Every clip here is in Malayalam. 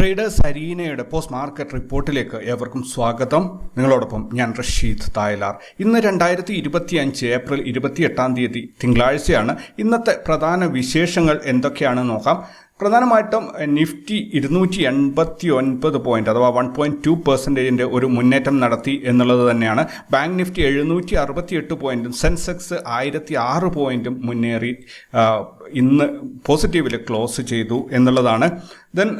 ട്രേഡേഴ്സ് അരീനയുടെ പോസ്റ്റ് മാർക്കറ്റ് റിപ്പോർട്ടിലേക്ക് ഏവർക്കും സ്വാഗതം. നിങ്ങളോടൊപ്പം ഞാൻ റഷീദ് തായലാർ. ഇന്ന് രണ്ടായിരത്തി ഇരുപത്തി അഞ്ച് ഏപ്രിൽ ഇരുപത്തിയെട്ടാം തീയതി തിങ്കളാഴ്ചയാണ്. ഇന്നത്തെ പ്രധാന വിശേഷങ്ങൾ എന്തൊക്കെയാണെന്ന് നോക്കാം. പ്രധാനമായിട്ടും നിഫ്റ്റി ഇരുന്നൂറ്റി എൺപത്തി ഒൻപത് പോയിന്റ് അഥവാ വൺ പോയിന്റ് ടു പെർസെന്റേജിന്റെ ഒരു മുന്നേറ്റം നടത്തി എന്നുള്ളത് തന്നെയാണ്. ബാങ്ക് നിഫ്റ്റി എഴുന്നൂറ്റി അറുപത്തി എട്ട് പോയിന്റും സെൻസെക്സ് ആയിരത്തി ആറ് പോയിന്റും മുന്നേറി ഇന്ന് പോസിറ്റീവിൽ ക്ലോസ് ചെയ്തു എന്നുള്ളതാണ്. ദെൻ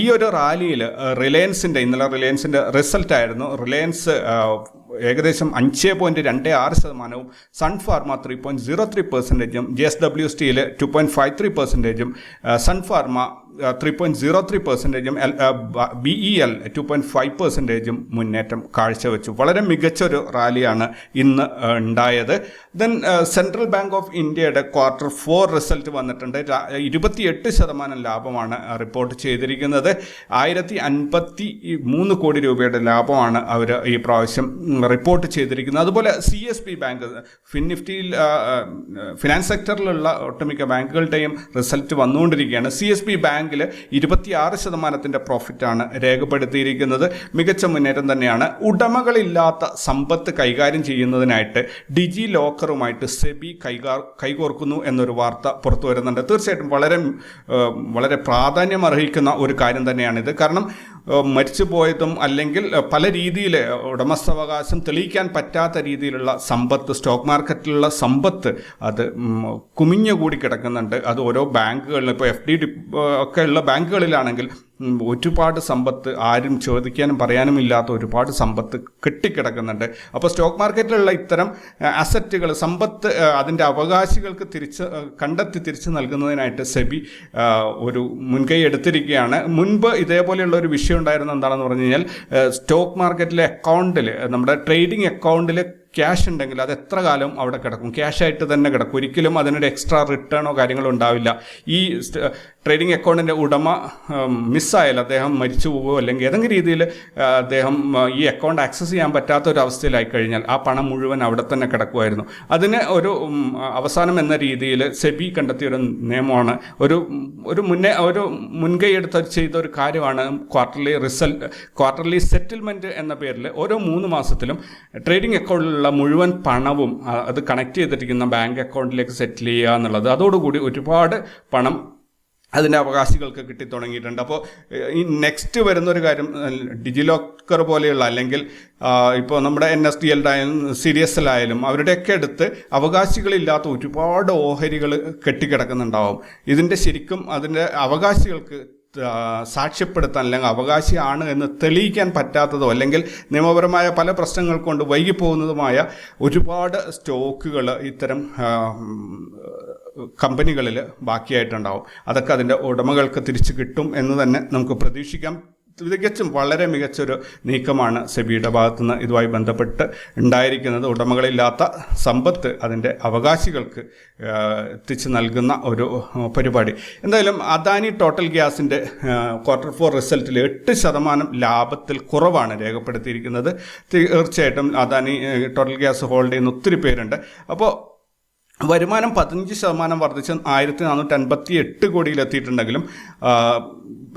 ഈ ഒരു റാലിയിൽ റിലയൻസിന്റെ ഇന്നലെ റിലയൻസിന്റെ റിസൾട്ട് ആയിരുന്നു റിലയൻസ് ഏകദേശം അഞ്ച് പോയിന്റ് രണ്ട് ആറ് ശതമാനവും Sun Pharma three point zero three പെർസെന്റേജും G S W steel two point five three പെർസെന്റേജും Sun Pharma three point zero three പെർസെന്റേജും L B E L two point five പെർസെന്റേജും മുന്നേറ്റം കാഴ്ചവെച്ചു. വളരെ മികച്ചൊരു റാലിയാണ് ഇന്ന് ഉണ്ടായത്. ദെൻ സെൻട്രൽ ബാങ്ക് ഓഫ് ഇന്ത്യയുടെ ക്വാർട്ടർ ഫോർ റിസൾട്ട് വന്നിട്ടുണ്ട്. ഇരുപത്തിയെട്ട് ശതമാനം ലാഭമാണ് റിപ്പോർട്ട് ചെയ്തിരിക്കുന്നത്. ആയിരത്തി അൻപത്തി മൂന്ന് കോടി രൂപയുടെ ലാഭമാണ് അവർ ഈ പ്രാവശ്യം റിപ്പോർട്ട് ചെയ്തിരിക്കുന്നത്. അതുപോലെ C S B bank fin നിഫ്റ്റിയിൽ ആ, ആ, ഫിനാൻസ് സെക്ടറിലുള്ള ഒട്ടുമിക്ക ബാങ്കുകളുടെയും റിസൾട്ട് വന്നുകൊണ്ടിരിക്കുകയാണ്. സി എസ് പി ബാങ്കിൽ ഇരുപത്തിയാറ് ശതമാനത്തിന്റെ പ്രോഫിറ്റാണ് രേഖപ്പെടുത്തിയിരിക്കുന്നത്. മികച്ച മുന്നേറ്റം തന്നെയാണ്. ഉടമകളില്ലാത്ത സമ്പത്ത് കൈകാര്യം ചെയ്യുന്നതിനായിട്ട് ഡിജി ലോക്കറുമായിട്ട് സെബി കൈകാർ കൈകോർക്കുന്നു എന്നൊരു വാർത്ത പുറത്തു വരുന്നുണ്ട്. തീർച്ചയായിട്ടും വളരെ വളരെ പ്രാധാന്യം അർഹിക്കുന്ന ഒരു കാര്യം തന്നെയാണിത്. കാരണം മരിച്ചു പോയതും അല്ലെങ്കിൽ പല രീതിയിൽ ഉടമസ്ഥാവകാശം തെളിയിക്കാൻ പറ്റാത്ത രീതിയിലുള്ള സമ്പത്ത് സ്റ്റോക്ക് മാർക്കറ്റിലുള്ള സമ്പത്ത് അത് കുമിഞ്ഞുകൂടി കിടക്കുന്നുണ്ട്. അത് ഓരോ ബാങ്കുകളിലും ഇപ്പോൾ എഫ് ഡി ഒക്കെ ഉള്ള ബാങ്കുകളിലാണെങ്കിൽ ഒരുപാട് സമ്പത്ത് ആരും ചോദിക്കാനും പറയാനും ഇല്ലാത്ത ഒരുപാട് സമ്പത്ത് കെട്ടിക്കിടക്കുന്നുണ്ട്. അപ്പോൾ സ്റ്റോക്ക് മാർക്കറ്റിലുള്ള ഇത്തരം അസറ്റുകൾ സമ്പത്ത് അതിന്റെ അവകാശികൾക്ക് തിരിച്ച് കണ്ടെത്തി തിരിച്ചു നൽകുന്നതിനായിട്ട് സെബി ഒരു മുൻകൈ എടുത്തിരിക്കുകയാണ്. മുൻപ് ഇതേപോലെയുള്ള ഒരു വിഷയം ഉണ്ടായിരുന്ന എന്താണെന്ന് പറഞ്ഞു കഴിഞ്ഞാൽ സ്റ്റോക്ക് മാർക്കറ്റിലെ അക്കൗണ്ടിൽ നമ്മുടെ ട്രേഡിംഗ് അക്കൗണ്ടിൽ ക്യാഷ് ഉണ്ടെങ്കിൽ അത് എത്ര കാലം അവിടെ കിടക്കും? ക്യാഷായിട്ട് തന്നെ കിടക്കും. ഒരിക്കലും അതിനൊരു എക്സ്ട്രാ റിട്ടേണോ കാര്യങ്ങളോ ഉണ്ടാവില്ല. ഈ ട്രേഡിംഗ് അക്കൗണ്ടിന്റെ ഉടമ മിസ്സായാലും അദ്ദേഹം മരിച്ചു പോവുകയോ അല്ലെങ്കിൽ ഏതെങ്കിലും രീതിയിൽ അദ്ദേഹം ഈ അക്കൗണ്ട് ആക്സസ് ചെയ്യാൻ പറ്റാത്ത ഒരു അവസ്ഥയിലായി കഴിഞ്ഞാൽ ആ പണം മുഴുവൻ അവിടെ തന്നെ കിടക്കുമായിരുന്നു. അതിന് ഒരു അവസാനം എന്ന രീതിയിൽ സെബി കണ്ടെത്തിയ ഒരു നിയമമാണ്. ഒരു ഒരു മുന്നേ ഒരു മുൻകൈ എടുത്ത് ചെയ്ത ഒരു കാര്യമാണ് ക്വാർട്ടർലി റിസൾട്ട് ക്വാർട്ടർലി സെറ്റിൽമെന്റ് എന്ന പേരിൽ ഓരോ മൂന്ന് മാസത്തിലും ട്രേഡിംഗ് അക്കൗണ്ടിലുള്ള മുഴുവൻ പണവും അത് കണക്ട് ചെയ്തിരിക്കുന്ന ബാങ്ക് അക്കൗണ്ടിലേക്ക് സെറ്റിൽ ചെയ്യുക എന്നുള്ളത്. അതോടുകൂടി ഒരുപാട് പണം അതിന്റെ അവകാശികൾക്ക് കിട്ടി തുടങ്ങിയിട്ടുണ്ട് അപ്പോൾ ഈ നെക്സ്റ്റ് വരുന്ന ഒരു കാര്യം ഡിജി ലോക്കർ പോലെയുള്ള അല്ലെങ്കിൽ ഇപ്പോൾ നമ്മുടെ എൻ എസ് ഡി എൽഡായാലും സി ഡി എസ് അവരുടെയൊക്കെ അടുത്ത് അവകാശികളില്ലാത്ത ഒരുപാട് ഓഹരികൾ കെട്ടിക്കിടക്കുന്നുണ്ടാവും. ഇതിന്റെ ശരിക്കും അതിന്റെ അവകാശികൾക്ക് സാക്ഷ്യപ്പെടുത്താൻ അല്ലെങ്കിൽ അവകാശിയാണ് എന്ന് തെളിയിക്കാൻ പറ്റാത്തതോ അല്ലെങ്കിൽ നിയമപരമായ പല പ്രശ്നങ്ങൾ കൊണ്ട് വൈകിപ്പോകുന്നതുമായ ഒരുപാട് സ്റ്റോക്കുകൾ ഇത്തരം കമ്പനികളിൽ ബാക്കിയായിട്ടുണ്ടാവും. അതൊക്കെ അതിന്റെ ഉടമകൾക്ക് തിരിച്ചു കിട്ടും എന്ന് തന്നെ നമുക്ക് പ്രതീക്ഷിക്കാം. തികച്ചും വളരെ മികച്ചൊരു നീക്കമാണ് സെബിയുടെ ഭാഗത്തുനിന്ന് ഇതുമായി ബന്ധപ്പെട്ട് ഉണ്ടായിരിക്കുന്നത്. ഉടമകളില്ലാത്ത സമ്പത്ത് അതിന്റെ അവകാശികൾക്ക് എത്തിച്ചു നൽകുന്ന ഒരു പരിപാടി. എന്തായാലും അദാനി ടോട്ടൽ ഗ്യാസിന്റെ ക്വാർട്ടർ ഫോർ റിസൾട്ടിൽ എട്ട് ശതമാനം ലാഭത്തിൽ കുറവാണ് രേഖപ്പെടുത്തിയിരിക്കുന്നത്. തീർച്ചയായിട്ടും അദാനി ടോട്ടൽ ഗ്യാസ് ഹോൾഡ് ചെയ്യുന്ന ഒത്തിരി പേരുണ്ട്. അപ്പോൾ വരുമാനം പതിനഞ്ച് ശതമാനം വർദ്ധിച്ച് ആയിരത്തി നാനൂറ്റി അൻപത്തി എട്ട് കോടിയിലെത്തിയിട്ടുണ്ടെങ്കിലും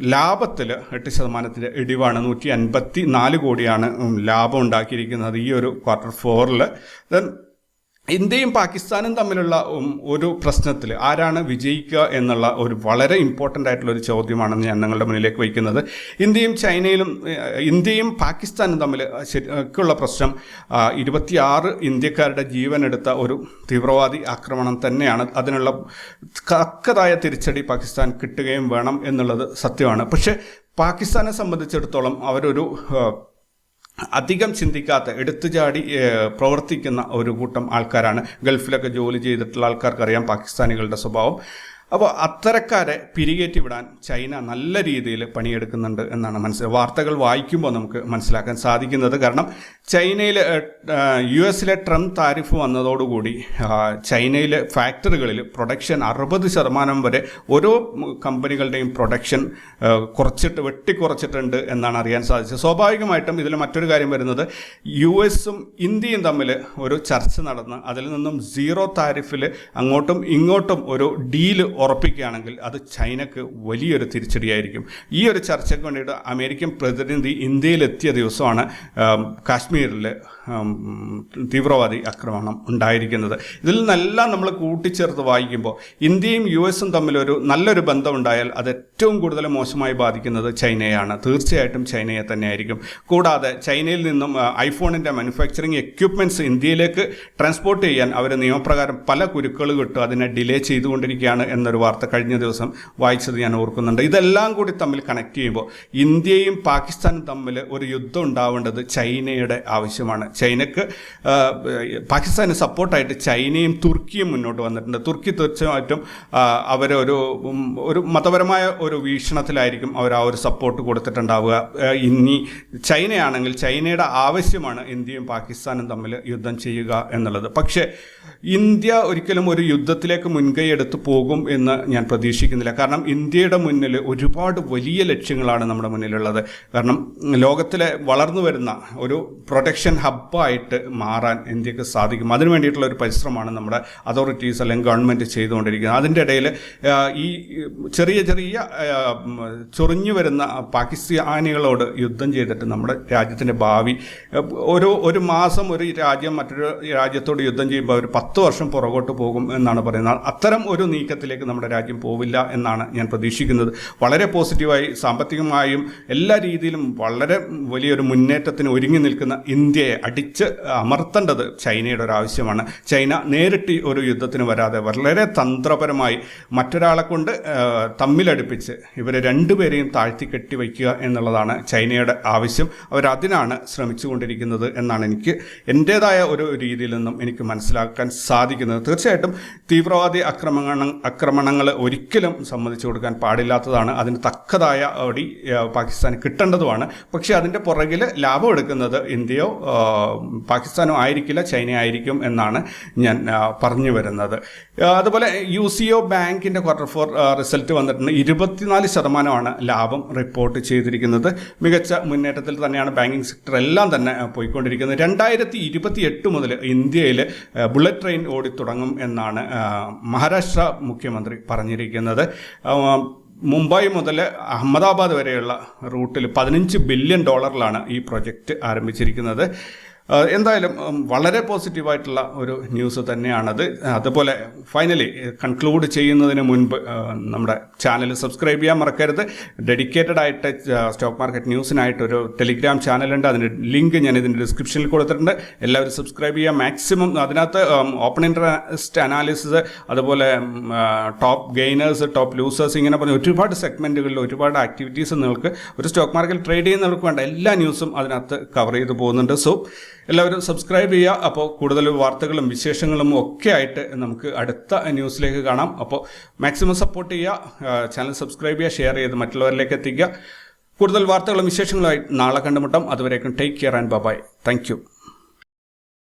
ലാഭത്തിൽ എട്ട് ശതമാനത്തിന്റെ ഇടിവാണ്. നൂറ്റി അൻപത്തി നാല് കോടിയാണ് ലാഭം ഉണ്ടാക്കിയിരിക്കുന്നത് ഈ ഒരു ക്വാർട്ടർ ഫോറിൽ ദെൻ ഇന്ത്യയും പാകിസ്ഥാനും തമ്മിലുള്ള ഒരു പ്രശ്നത്തിൽ ആരാണ് വിജയിക്കുക എന്നുള്ള ഒരു വളരെ ഇമ്പോർട്ടന്റ് ആയിട്ടുള്ള ഒരു ചോദ്യമാണ് ഞാൻ നിങ്ങളുടെ മുന്നിലേക്ക് വയ്ക്കുന്നത്. ഇന്ത്യയും ചൈനയിലും ഇന്ത്യയും പാകിസ്ഥാനും തമ്മിൽ ശരിക്കുള്ള പ്രശ്നം ഇരുപത്തിയാറ് ഇന്ത്യക്കാരുടെ ജീവൻ എടുത്ത ഒരു തീവ്രവാദി ആക്രമണം തന്നെയാണ്. അതിനുള്ള കക്കതായ തിരിച്ചടി പാകിസ്ഥാൻ കിട്ടുകയും വേണം എന്നുള്ളത് സത്യമാണ്. പക്ഷേ പാകിസ്ഥാനെ സംബന്ധിച്ചിടത്തോളം അവരൊരു അധികം ചിന്തിക്കാത്ത എടുത്തുചാടി ചാടി പ്രവർത്തിക്കുന്ന ഒരു കൂട്ടം ആൾക്കാരാണ്. ഗൾഫിലൊക്കെ ജോലി ചെയ്തിട്ടുള്ള ആൾക്കാർക്കറിയാം പാകിസ്ഥാനികളുടെ സ്വഭാവം. അപ്പോൾ അത്തരക്കാരെ പിരികേറ്റി വിടാൻ ചൈന നല്ല രീതിയിൽ പണിയെടുക്കുന്നുണ്ട് എന്നാണ് മനസ്സിലാക്കുക വാർത്തകൾ വായിക്കുമ്പോൾ നമുക്ക് മനസ്സിലാക്കാൻ സാധിക്കുന്നത്. കാരണം ചൈനയിൽ യു എസിലെ ട്രംപ് താരിഫ് വന്നതോടുകൂടി ചൈനയിലെ ഫാക്ടറികളിൽ പ്രൊഡക്ഷൻ അറുപത് ശതമാനം വരെ ഓരോ കമ്പനികളുടെയും പ്രൊഡക്ഷൻ കുറച്ചിട്ട് വെട്ടിക്കുറച്ചിട്ടുണ്ട് എന്നാണ് അറിയാൻ സാധിച്ചത്. സ്വാഭാവികമായിട്ടും ഇതിൽ മറ്റൊരു കാര്യം വരുന്നത് യു എസും ഇന്ത്യയും തമ്മിൽ ഒരു ചർച്ച നടന്ന് അതിൽ നിന്നും സീറോ താരിഫിൽ അങ്ങോട്ടും ഇങ്ങോട്ടും ഒരു ഡീൽ ഉറപ്പിക്കുകയാണെങ്കിൽ അത് ചൈനക്ക് വലിയൊരു തിരിച്ചടിയായിരിക്കും. ഈ ഒരു ചർച്ചയ്ക്ക് വേണ്ടിയിട്ട് അമേരിക്കൻ പ്രതിനിധി ഇന്ത്യയിലെത്തിയ ദിവസമാണ് കാശ്മീരിൽ തീവ്രവാദി ആക്രമണം ഉണ്ടായിരിക്കുന്നത്. ഇതിൽ നിന്നെല്ലാം നമ്മൾ കൂട്ടിച്ചേർത്ത് വായിക്കുമ്പോൾ ഇന്ത്യയും യു എസും തമ്മിലൊരു നല്ലൊരു ബന്ധമുണ്ടായാൽ അത് ഏറ്റവും കൂടുതൽ മോശമായി ബാധിക്കുന്നത് ചൈനയാണ്. തീർച്ചയായിട്ടും ചൈനയെ തന്നെയായിരിക്കും. കൂടാതെ ചൈനയിൽ നിന്നും ഐഫോണിന്റെ മാനുഫാക്ചറിങ് എക്യുപ്മെന്റ്സ് ഇന്ത്യയിലേക്ക് ട്രാൻസ്പോർട്ട് ചെയ്യാൻ അവർ നിയമപ്രകാരം പല കുരുക്കൾ കിട്ടും അതിനെ ഡിലേ ചെയ്തുകൊണ്ടിരിക്കുകയാണ് എന്നൊരു വാർത്ത കഴിഞ്ഞ ദിവസം വായിച്ചത് ഞാൻ ഓർക്കുന്നുണ്ട്. ഇതെല്ലാം കൂടി തമ്മിൽ കണക്ട് ചെയ്യുമ്പോൾ ഇന്ത്യയും പാകിസ്ഥാനും തമ്മിൽ ഒരു യുദ്ധം ഉണ്ടാവേണ്ടത് ചൈനയുടെ ആവശ്യമാണ്. ചൈനക്ക് പാകിസ്ഥാനെ സപ്പോർട്ടായിട്ട് ചൈനയും തുർക്കിയും മുന്നോട്ട് വന്നിട്ടുണ്ട്. തുർക്കി തീർച്ചയായിട്ടും അവരൊരു ഒരു മതപരമായ ഒരു വീക്ഷണത്തിലായിരിക്കും അവർ ആ ഒരു സപ്പോർട്ട് കൊടുത്തിട്ടുണ്ടാവുക. ഇനി ചൈനയാണെങ്കിൽ ചൈനയുടെ ആവശ്യമാണ് ഇന്ത്യയും പാകിസ്ഥാനും തമ്മിൽ യുദ്ധം ചെയ്യുക എന്നുള്ളത്. പക്ഷേ ഇന്ത്യ ഒരിക്കലും ഒരു യുദ്ധത്തിലേക്ക് മുൻകൈ എടുത്ത് പോകും എന്ന് ഞാൻ പ്രതീക്ഷിക്കുന്നില്ല. കാരണം ഇന്ത്യയുടെ മുന്നിൽ ഒരുപാട് വലിയ ലക്ഷ്യങ്ങളാണ് നമ്മുടെ മുന്നിലുള്ളത്. കാരണം ലോകത്തിലെ വളർന്നു വരുന്ന ഒരു പ്രൊട്ടക്ഷൻ ഹബ്ബായിട്ട് മാറാൻ ഇന്ത്യയ്ക്ക് സാധിക്കും. അതിനു വേണ്ടിയിട്ടുള്ള ഒരു പരിശ്രമമാണ് നമ്മുടെ അതോറിറ്റീസ് അല്ലെങ്കിൽ ഗവൺമെന്റ് ചെയ്തുകൊണ്ടിരിക്കുന്നത്. അതിന്റെ ഇടയിൽ ഈ ചെറിയ ചെറിയ ചൊറിഞ്ഞു വരുന്ന പാകിസ്ഥാനികളോട് യുദ്ധം ചെയ്തിട്ട് നമ്മുടെ രാജ്യത്തിന്റെ ഭാവി ഒരു ഒരു മാസം ഒരു രാജ്യം മറ്റൊരു രാജ്യത്തോട് യുദ്ധം ചെയ്യുമ്പോൾ ഒരു പത്ത് വർഷം പുറകോട്ട് പോകും എന്നാണ് പറയുന്നത്. അത്തരം ഒരു നീക്കത്തിലേക്ക് നമ്മുടെ രാജ്യം പോവില്ല എന്നാണ് ഞാൻ പ്രതീക്ഷിക്കുന്നത്. വളരെ പോസിറ്റീവായി സാമ്പത്തികമായും എല്ലാ രീതിയിലും വളരെ വലിയൊരു മുന്നേറ്റത്തിന് ഒരുങ്ങി നിൽക്കുന്ന ഇന്ത്യയെ അടിച്ച് അമർത്തേണ്ടത് ചൈനയുടെ ഒരു ആവശ്യമാണ്. ചൈന നേരിട്ട് ഒരു യുദ്ധത്തിന് വരാതെ വളരെ തന്ത്രപരമായി മറ്റൊരാളെ കൊണ്ട് തമ്മിലടുപ്പിച്ച് ഇവരെ രണ്ടുപേരെയും താഴ്ത്തി കെട്ടി വയ്ക്കുക എന്നുള്ളതാണ് ചൈനയുടെ ആവശ്യം. അവരതിനാണ് ശ്രമിച്ചുകൊണ്ടിരിക്കുന്നത് എന്നാണ് എനിക്ക് എന്റേതായ ഒരു രീതിയിൽ നിന്നും എനിക്ക് മനസ്സിലാക്കാൻ സാധിക്കുന്നത്. തീർച്ചയായിട്ടും തീവ്രവാദി ആക്രമണ ആക്രമണങ്ങൾ ഒരിക്കലും സമ്മതിച്ചു കൊടുക്കാൻ പാടില്ലാത്തതാണ്. അതിന് തക്കതായ അടി പാകിസ്ഥാന് കിട്ടേണ്ടതുമാണ്. പക്ഷേ അതിന്റെ പുറകിൽ ലാഭം എടുക്കുന്നത് ഇന്ത്യയോ പാകിസ്ഥാനോ ആയിരിക്കില്ല ചൈന ആയിരിക്കും എന്നാണ് ഞാൻ പറഞ്ഞു വരുന്നത്. അതുപോലെ യു സി ഒ ബാങ്കിന്റെ ക്വാർട്ടർ ഫോർ റിസൾട്ട് വന്നിട്ടുണ്ട്. ഇരുപത്തിനാല് ശതമാനമാണ് ലാഭം റിപ്പോർട്ട് ചെയ്തിരിക്കുന്നത്. മികച്ച മുന്നേറ്റത്തിൽ തന്നെയാണ് ബാങ്കിങ് സെക്ടർ എല്ലാം തന്നെ പോയിക്കൊണ്ടിരിക്കുന്നത്. രണ്ടായിരത്തി ഇരുപത്തി എട്ട് മുതൽ ഇന്ത്യയിൽ ബുള്ളറ്റ് ട്രെയിൻ ഓടിത്തുടങ്ങും എന്നാണ് മഹാരാഷ്ട്ര മുഖ്യമന്ത്രി പറഞ്ഞിരിക്കുന്നത്. മുംബൈ മുതൽ അഹമ്മദാബാദ് വരെയുള്ള റൂട്ടിൽ പതിനഞ്ച് ബില്യൺ ഡോളറിലാണ് ഈ പ്രൊജക്റ്റ് ആരംഭിച്ചിരിക്കുന്നത്. എന്തായാലും വളരെ പോസിറ്റീവായിട്ടുള്ള ഒരു ന്യൂസ് തന്നെയാണത്. അതുപോലെ ഫൈനലി കൺക്ലൂഡ് ചെയ്യുന്നതിന് മുൻപ് നമ്മുടെ ചാനൽ സബ്സ്ക്രൈബ് ചെയ്യാൻ മറക്കരുത്. ഡെഡിക്കേറ്റഡ് ആയിട്ട് സ്റ്റോക്ക് മാർക്കറ്റ് ന്യൂസിനായിട്ട് ഒരു ടെലിഗ്രാം ചാനലുണ്ട്. അതിന്റെ ലിങ്ക് ഞാൻ ഇതിന്റെ ഡിസ്ക്രിപ്ഷനിൽ കൊടുത്തിട്ടുണ്ട്. എല്ലാവരും സബ്സ്ക്രൈബ് ചെയ്യുക. മാക്സിമം അതിനകത്ത് ഓപ്പൺ ഇൻട്രസ്റ്റ് അനാലിസിസ് അതുപോലെ ടോപ്പ് ഗെയിനേഴ്സ് ടോപ്പ് ലൂസേഴ്സ് ഇങ്ങനെ പറഞ്ഞ ഒരുപാട് സെഗ്മെന്റുകളിൽ ഒരുപാട് ആക്ടിവിറ്റീസ് നിങ്ങൾക്ക് ഒരു സ്റ്റോക്ക് മാർക്കറ്റ് ട്രേഡ് ചെയ്യുന്നവർക്ക് വേണ്ട എല്ലാ ന്യൂസും അതിനകത്ത് കവർ ചെയ്ത് പോകുന്നുണ്ട്. സോ എല്ലാവരും സബ്സ്ക്രൈബ് ചെയ്യുക. അപ്പോൾ കൂടുതൽ വാർത്തകളും വിശേഷങ്ങളും ഒക്കെ ആയിട്ട് നമുക്ക് അടുത്ത ന്യൂസിലേക്ക് കാണാം. അപ്പോൾ മാക്സിമം സപ്പോർട്ട് ചെയ്യുക. ചാനൽ സബ്സ്ക്രൈബ് ചെയ്യുക ഷെയർ ചെയ്ത് മറ്റുള്ളവരിലേക്ക് എത്തിക്കുക. കൂടുതൽ വാർത്തകളും വിശേഷങ്ങളുമായി നാളെ കണ്ടുമുട്ടാം. അതുവരേക്കും take care and bye thank